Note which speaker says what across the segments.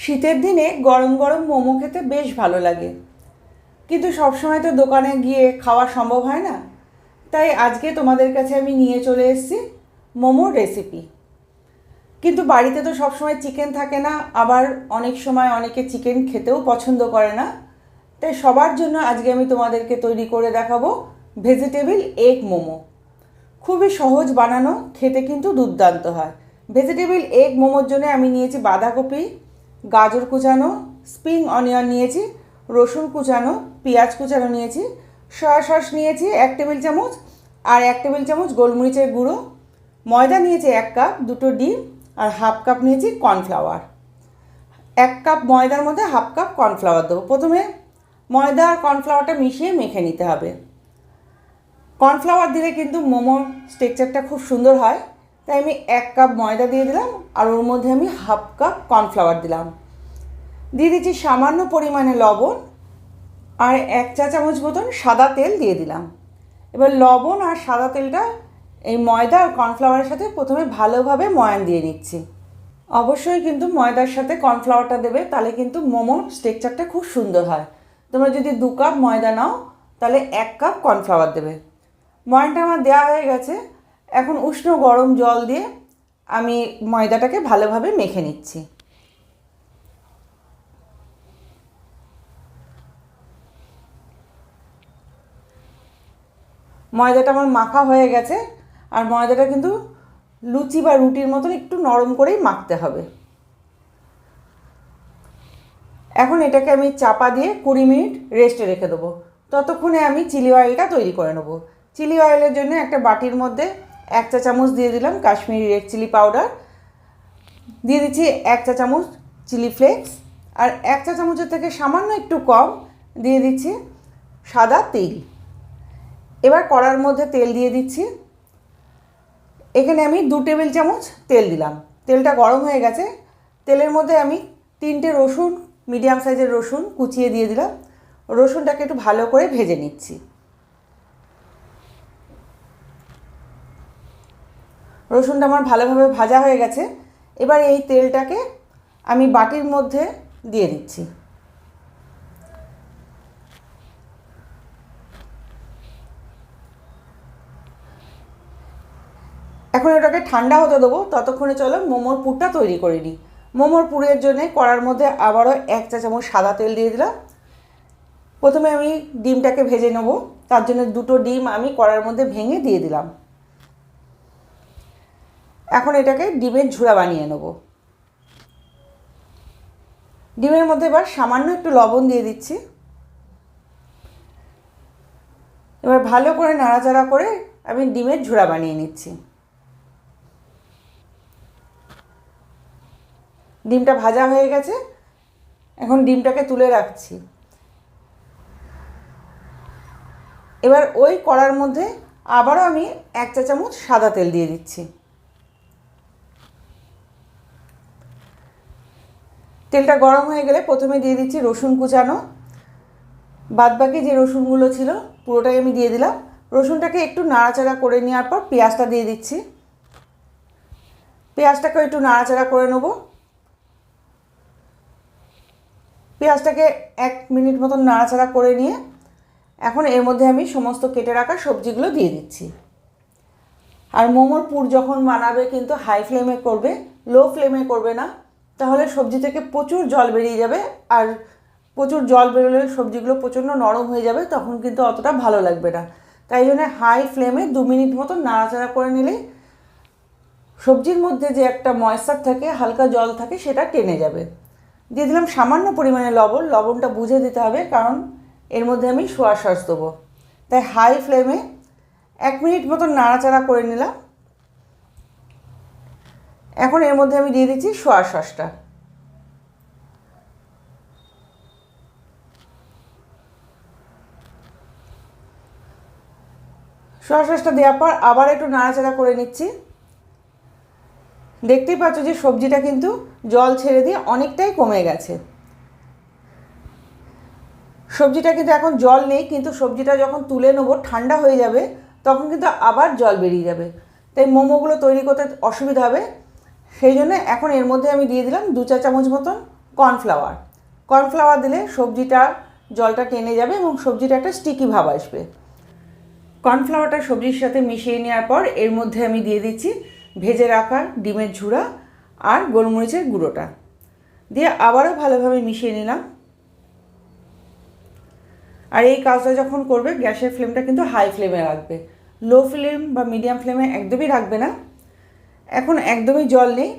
Speaker 1: শীতের দিনে গরম গরম মোমো খেতে বেশ ভালো লাগে। কিন্তু সবসময় তো দোকানে গিয়ে খাওয়া সম্ভব হয় না। তাই আজকে তোমাদের কাছে আমি নিয়ে চলে এসেছি মোমোর রেসিপি কিন্তু বাড়িতে তো সবসময় চিকেন থাকে না, আবার অনেক সময় অনেকে চিকেন খেতেও পছন্দ করে না। তাই সবার জন্য আজকে আমি তোমাদেরকে তৈরি করে দেখাবো ভেজিটেবল এগ মোমো। খুবই সহজ বানানো, খেতে কিন্তু দুর্দান্ত হয়। ভেজিটেবল এগ মোমোর জন্য আমি নিয়েছি বাঁধাকপি গাজর কুচানো স্প্রিং অনিয়ন নিয়েছি, রসুন কুচানো, পেঁয়াজ কুচানো নিয়েছি সয়া সস নিয়েছি এক টেবিল চামচ, আর এক টেবিল চামচ গোলমরিচের গুঁড়ো, ময়দা নিয়েছি এক কাপ, দুটো ডিম, আর হাফ কাপ নিয়েছি কর্নফ্লাওয়ার এক কাপ ময়দার মধ্যে হাফ কাপ কর্নফ্লাওয়ার দেবো। প্রথমে ময়দা আর কর্নফ্লাওয়ারটা মিশিয়ে মেখে নিতে হবে। কর্নফ্লাওয়ার দিলে কিন্তু মোমোর স্ট্রেকচারটা খুব সুন্দর হয়। তাই আমি এক কাপ ময়দা দিয়ে দিলাম, আর ওর মধ্যে আমি হাফ কাপ কর্নফ্লাওয়ার দিলাম। দিয়ে দিচ্ছি সামান্য পরিমাণে লবণ, আর এক চা চামচ মতন সাদা তেল দিয়ে দিলাম। এবার লবণ আর সাদা তেলটা এই ময়দা আর কর্নফ্লাওয়ারের সাথে প্রথমে ভালোভাবে ময়ান দিয়ে নিচ্ছি। অবশ্যই কিন্তু ময়দার সাথে কর্নফ্লাওয়ারটা দেবে, তাহলে কিন্তু মোমোর স্ট্রেকচারটা খুব সুন্দর হয়। তোমরা যদি দু কাপ ময়দা নাও, তাহলে এক কাপ কর্নফ্লাওয়ার দেবে। ময়ানটা আমার দেওয়া হয়ে গেছে এখন উষ্ণ গরম জল দিয়ে আমি ময়দাটাকে ভালোভাবে মেখে নিচ্ছি। ময়দাটা আমার মাখা হয়ে গেছে, আর ময়দাটা কিন্তু লুচি বা রুটির মতন একটু নরম করেই মাখতে হবে। এখন এটাকে আমি চাপা দিয়ে কুড়ি মিনিট রেস্টে রেখে দেবো। ততক্ষণে আমি চিলি অয়েলটা তৈরি করে নেব। চিলি অয়েলের জন্য একটা বাটির মধ্যে এক চা চামচ দিয়ে দিলাম কাশ্মীরি রেড চিলি পাউডার। দিয়ে দিচ্ছি এক চা চামচ চিলি ফ্লেক্স। আর এক চা চামচের থেকে সামান্য একটু কম দিয়ে দিচ্ছি সাদা তেল। এবার কড়ার মধ্যে তেল দিয়ে দিচ্ছি। এখানে আমি দু টেবিল চামচ তেল দিলাম। তেলটা গরম হয়ে গেছে। তেলের মধ্যে আমি তিনটে রসুন, মিডিয়াম সাইজের রসুন কুচিয়ে দিয়ে দিলাম। রসুনটাকে একটু ভালো করে ভেজে নিচ্ছি। রসুনটা আমার ভালোভাবে ভাজা হয়ে গেছে। এবার এই তেলটাকে আমি বাটির মধ্যে দিয়ে দিচ্ছি। এখন ওটাকে ঠান্ডা হতে দেবো, ততক্ষণে চলো মোমোর পুরটা তৈরি করে নিই। মোমোর পুরের জন্যে কড়ার মধ্যে আবারও এক চা চামচ সাদা তেল দিয়ে দিলাম। প্রথমে আমি ডিমটাকে ভেজে নেব, তার জন্য দুটো ডিম আমি কড়ার মধ্যে ভেঙে দিয়ে দিলাম। এখন এটাকে ডিমের ঝুড়া বানিয়ে নেব। ডিমের মধ্যে এবার সামান্য একটু লবণ দিয়ে দিচ্ছি। এবার ভালো করে নাড়াচাড়া করে আমি ডিমের ঝুড়া বানিয়ে নিচ্ছি। ডিমটা ভাজা হয়ে গেছে। এখন ডিমটাকে তুলে রাখছি। এবার ওই কড়ার মধ্যে আবারও আমি এক চা চামচ সাদা তেল দিয়ে দিচ্ছি। তেলটা গরম হয়ে গেলে প্রথমে দিয়ে দিচ্ছি রসুন কুচানো। বাদবাকি যে রসুনগুলো ছিল, পুরোটাই আমি দিয়ে দিলাম। রসুনটাকে একটু নাড়াচাড়া করে নেওয়ার পর পেঁয়াজটা দিয়ে দিচ্ছি। পেঁয়াজটাকে একটু নাড়াচাড়া করে নেব। পেঁয়াজটাকে এক মিনিট মতন নাড়াচাড়া করে নিয়ে এখন এর মধ্যে আমি সমস্ত কেটে রাখা সবজিগুলো দিয়ে দিচ্ছি। আর মোমোর পুর যখন বানাবে কিন্তু হাই ফ্লেমে করবে লো ফ্লেমে করবে না। তাহলে সবজি থেকে প্রচুর জল বেরিয়ে যাবে আর প্রচুর জল বেরোলে সবজিগুলো প্রচণ্ড নরম হয়ে যাবে, তখন কিন্তু অতটা ভালো লাগবে না। তাই জন্য হাই ফ্লেমে দু মিনিট মতো নাড়াচাড়া করে নিলে সবজির মধ্যে যে একটা ময়েশ্চার থাকে, হালকা জল থাকে, সেটা টেনে যাবে। দিয়ে দিলাম সামান্য পরিমাণে লবণ, লবণটা বুঝে দিতে হবে কারণ এর মধ্যে আমি সোয়া সস দেবো। তাই হাই ফ্লেমে এক মিনিট মতন নাড়াচাড়া করে নিলাম। এখন এর মধ্যে আমি দিয়ে দিচ্ছি সোয়া সসটা। সোয়া সসটা দেওয়ার পর আবার একটু নাড়াচাড়া করে নিচ্ছি। দেখতেই পাচ্ছ যে সবজিটা কিন্তু জল ছেড়ে দিয়ে অনেকটাই কমে গেছে। সবজিটা কিন্তু এখন জল নেই, কিন্তু সবজিটা যখন তুলে নেব ঠান্ডা হয়ে যাবে, তখন কিন্তু আবার জল বেরিয়ে যাবে। তাই মোমোগুলো তৈরি করতে অসুবিধা হবে। সেই জন্য এখন এর মধ্যে আমি দিয়ে দিলাম দু চা চামচ মতন কর্নফ্লাওয়ার। কর্নফ্লাওয়ার দিলে সবজিটা জলটা টেনে যাবে এবং সবজিটা একটা স্টিকি ভাব আসবে। কর্নফ্লাওয়ারটা সবজির সাথে মিশিয়ে নেওয়ার পর এর মধ্যে আমি দিয়ে দিচ্ছি ভেজে রাখা ডিমের ঝুড়া আর গোলমরিচের গুঁড়োটা। দিয়ে আবারও ভালোভাবে মিশিয়ে নিলাম। আর এই কাজটা যখন করবে গ্যাসের ফ্লেমটা কিন্তু হাই ফ্লেমে রাখবে। লো ফ্লেম বা মিডিয়াম ফ্লেমে একদমই রাখবে না। এখন একদমই জল নেই,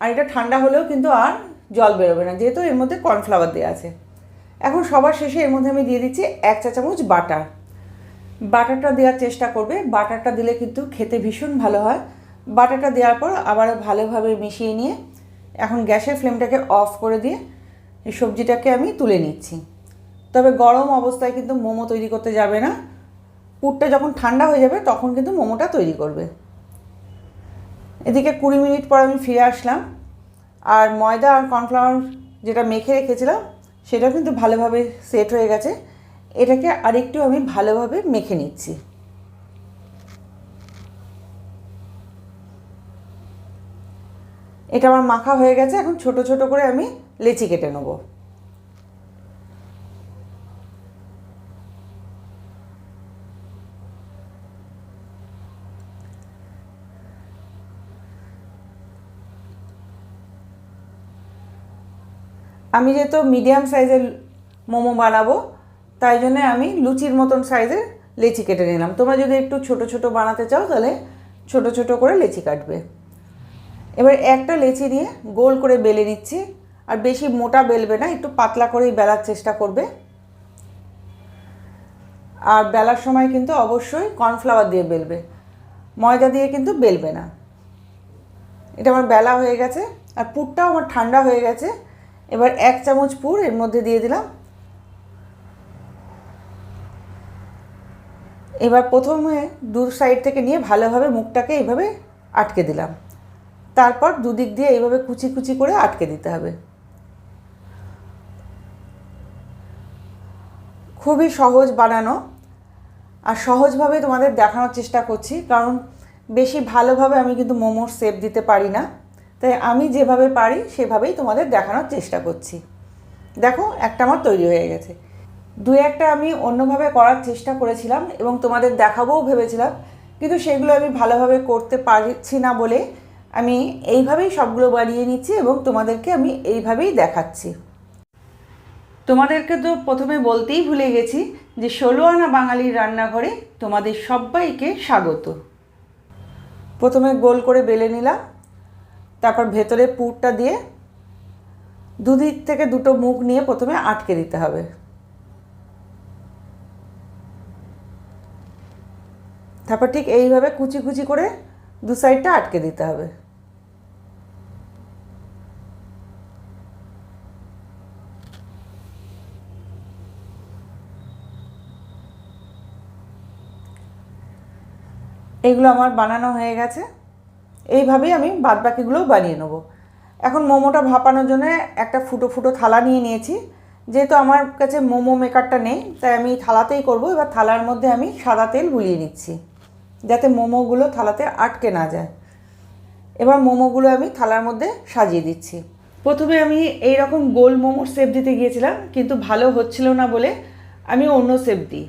Speaker 1: আর এটা ঠান্ডা হলেও কিন্তু আর জল বেরোবে না, যেহেতু এর মধ্যে কর্নফ্লাওয়ার দেওয়া আছে। এখন সবার শেষে এর মধ্যে আমি দিয়ে দিচ্ছি এক চা চামচ বাটার। বাটারটা দেওয়ার চেষ্টা করবে, বাটারটা দিলে কিন্তু খেতে ভীষণ ভালো হয়। বাটারটা দেওয়ার পর আবার ভালোভাবে মিশিয়ে নিয়ে এখন গ্যাসের ফ্লেমটাকে অফ করে দিয়ে এই সবজিটাকে আমি তুলে নিচ্ছি। তবে গরম অবস্থায় কিন্তু মোমো তৈরি করতে যাবে না। পুরটা যখন ঠান্ডা হয়ে যাবে তখন কিন্তু মোমোটা তৈরি করবে। এদিকে কুড়ি মিনিট পর আমি ফিরে আসলাম। আর ময়দা আর কর্নফ্লাওয়ার যেটা মেখে রেখেছিলাম সেটা কিন্তু ভালোভাবে সেট হয়ে গেছে। এটাকে আরেকটু আমি ভালোভাবে মেখে নিচ্ছি। এটা আমার মাখা হয়ে গেছে, এখন ছোট ছোট করে আমি লেচি কেটে নেব। আমি যেহেতু মিডিয়াম সাইজের মোমো বানাবো, তাই জন্যে আমি লুচির মতন সাইজের লেচি কেটে নিলাম। তোমরা যদি একটু ছোট ছোট বানাতে চাও, তাহলে ছোট ছোট করে লেচি কাটবে। এবার একটা লেচি নিয়ে গোল করে বেলে নিচ্ছি, আর বেশি মোটা বেলবে না, একটু পাতলা করেই বেলার চেষ্টা করবে। আর বেলার সময় কিন্তু অবশ্যই কর্নফ্লাওয়ার দিয়ে বেলবে, ময়দা দিয়ে কিন্তু বেলবে না। এটা আমার বেলা হয়ে গেছে, আর পুরটাও আমার ঠান্ডা হয়ে গেছে এবার এক চামচ পুর, এর মধ্যে দিয়ে দিলাম। এবার প্রথমে দু সাইড থেকে নিয়ে ভালোভাবে মুখটাকে এইভাবে আটকে দিলাম। তারপর দুদিক দিয়ে এইভাবে কুচি কুচি করে আটকে দিতে হবে। খুবই সহজ বানানো আর সহজভাবে তোমাদের দেখানোর চেষ্টা করছি, কারণ বেশি ভালোভাবে আমি কিন্তু মোমোর শেপ দিতে পারি না। তাই আমি যেভাবে পারি, সেভাবেই তোমাদের দেখানোর চেষ্টা করছি। দেখো, একটা আমার তৈরি হয়ে গেছে। দু একটা আমি অন্যভাবে করার চেষ্টা করেছিলাম এবং তোমাদের দেখাবোও ভেবেছিলাম, কিন্তু সেগুলো আমি ভালোভাবে করতে পারছি না বলে আমি এইভাবেই সবগুলো বানিয়ে নিচ্ছি এবং তোমাদেরকে আমি এইভাবেই দেখাচ্ছি। তোমাদেরকে তো প্রথমে বলতেই ভুলে গেছি যে ষোলো আনা বাঙালির রান্নাঘরে তোমাদের সবাইকে স্বাগত। প্রথমে গোল করে বেলে নিলাম। তারপর ভেতরে পুরটা দিয়ে দুদিক থেকে দুটো মুখ নিয়ে প্রথমে আটকে দিতে হবে। তারপর ঠিক এইভাবে কুচি কুচি করে দু সাইডটা আটকে দিতে হবে। এইগুলো আমার বানানো হয়ে গেছে। এইভাবেই আমি বাদবাকিগুলোও বানিয়ে নেব। এখন মোমোটা ভাপানোর জন্য একটা ফুটো ফুটো থালা নিয়ে নিয়েছি। যেহেতু আমার কাছে মোমো মেকারটা নেই, তাই আমি থালাতেই করব। এবার থালার মধ্যে আমি সাদা তেল গুলিয়ে নিচ্ছি, যাতে মোমোগুলো থালাতে আটকে না যায়। এবার মোমোগুলো আমি থালার মধ্যে সাজিয়ে দিচ্ছি। প্রথমে আমি এই রকম গোল মোমোর শেপ দিতে গিয়েছিলাম, কিন্তু ভালো হচ্ছিল না বলে আমি অন্য শেপ দিই।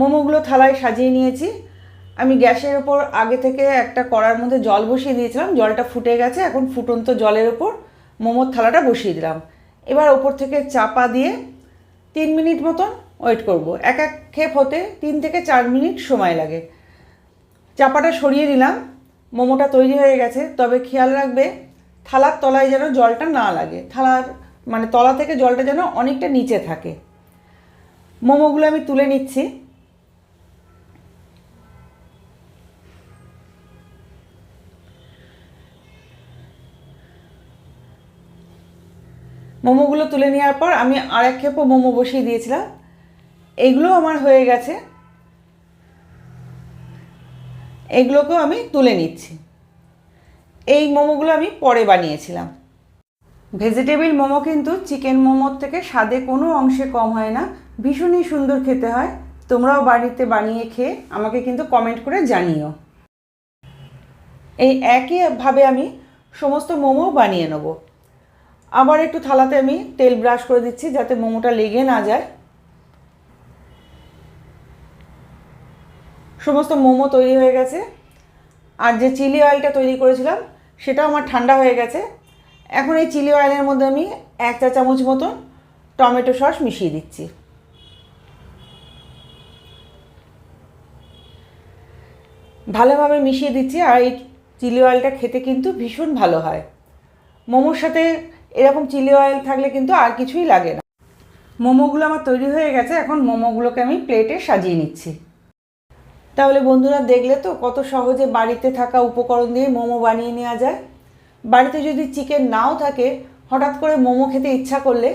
Speaker 1: মোমোগুলো থালায় সাজিয়ে নিয়েছি। আমি গ্যাসের ওপর আগে থেকে একটা কড়ার মধ্যে জল বসিয়ে দিয়েছিলাম, জলটা ফুটে গেছে, এখন ফুটন্ত জলের ওপর মোমোর থালাটা বসিয়ে দিলাম। এবার ওপর থেকে চাপা দিয়ে তিন মিনিট মতন ওয়েট করব। এক এক খেপ হতে তিন থেকে চার মিনিট সময় লাগে। চাপাটা সরিয়ে দিলাম মোমোটা তৈরি হয়ে গেছে। তবে খেয়াল রাখবে, থালার তলায় যেন জলটা না লাগে। থালার মানে তলা থেকে জলটা যেন অনেকটা নিচে থাকে। মোমোগুলো আমি তুলে নিচ্ছি। মোমোগুলো তুলে নেওয়ার পর আমি আর এক খেপও মোমো বসিয়ে দিয়েছিলাম। এইগুলো আমার হয়ে গেছে। এগুলোকেও আমি তুলে নিচ্ছি। এই মোমোগুলো আমি পরে বানিয়েছিলাম। ভেজিটেবিল মোমো কিন্তু চিকেন মোমোর থেকে স্বাদে কোনো অংশে কম হয় না। ভীষণই সুন্দর খেতে হয়। তোমরাও বাড়িতে বানিয়ে খেয়ে আমাকে কিন্তু কমেন্ট করে জানিও। এই একইভাবে আমি সমস্ত মোমো বানিয়ে নেব। আবার একটু থালাতে আমি তেল ব্রাশ করে দিচ্ছি যাতে মোমোটা লেগে না যায়। সমস্ত মোমো তৈরি হয়ে গেছে। আর যে চিলি অয়েলটা তৈরি করেছিলাম, সেটাও আমার ঠান্ডা হয়ে গেছে। এখন এই চিলি অয়েলের মধ্যে আমি এক চা চামচ মতন টমেটো সস মিশিয়ে দিচ্ছি। ভালোভাবে মিশিয়ে দিচ্ছি আর এই চিলি অয়েলটা খেতে কিন্তু ভীষণ ভালো হয়। মোমোর সাথে এরকম চিলি অয়েল থাকলে কিন্তু আর কিছুই লাগে না। মোমোগুলো আমার তৈরি হয়ে গেছে, এখন মোমোগুলোকে আমি প্লেটে সাজিয়ে নিচ্ছি। তাহলে বন্ধুরা দেখলে তো কত সহজে বাড়িতে থাকা উপকরণ দিয়ে মোমো বানিয়ে নেওয়া যায়। বাড়িতে যদি চিকেন নাও থাকে, হঠাৎ করে মোমো খেতে ইচ্ছা করলে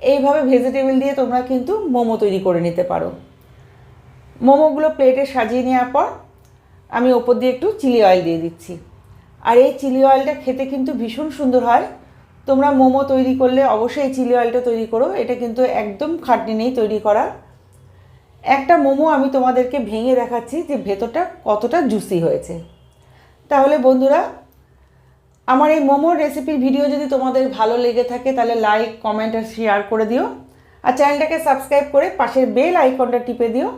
Speaker 1: এইভাবে ভেজিটেবল দিয়ে তোমরা কিন্তু মোমো তৈরি করে নিতে পারো। মোমোগুলো প্লেটে সাজিয়ে নেওয়ার পর আমি ওপর দিয়ে একটু চিলি অয়েল দিয়ে দিচ্ছি। আর এই চিলি অয়েলটা খেতে কিন্তু ভীষণ সুন্দর হয়। তোমরা মোমো তৈরি করলে অবশ্যই চিলি অয়েলটা তৈরি করো। এটা কিন্তু একদম খাটনি নেই তৈরি করা একটা মোমো আমি তোমাদেরকে ভেঙে দেখাচ্ছি যে ভেতরটা কতটা জুসি হয়েছে। তাহলে বন্ধুরা, আমার এই মোমোর রেসিপির ভিডিও যদি তোমাদের ভালো লেগে থাকে, তাহলে লাইক কমেন্ট আর শেয়ার করে দিও। আর চ্যানেলটাকে সাবস্ক্রাইব করে পাশের বেল আইকনটা টিপে দিও।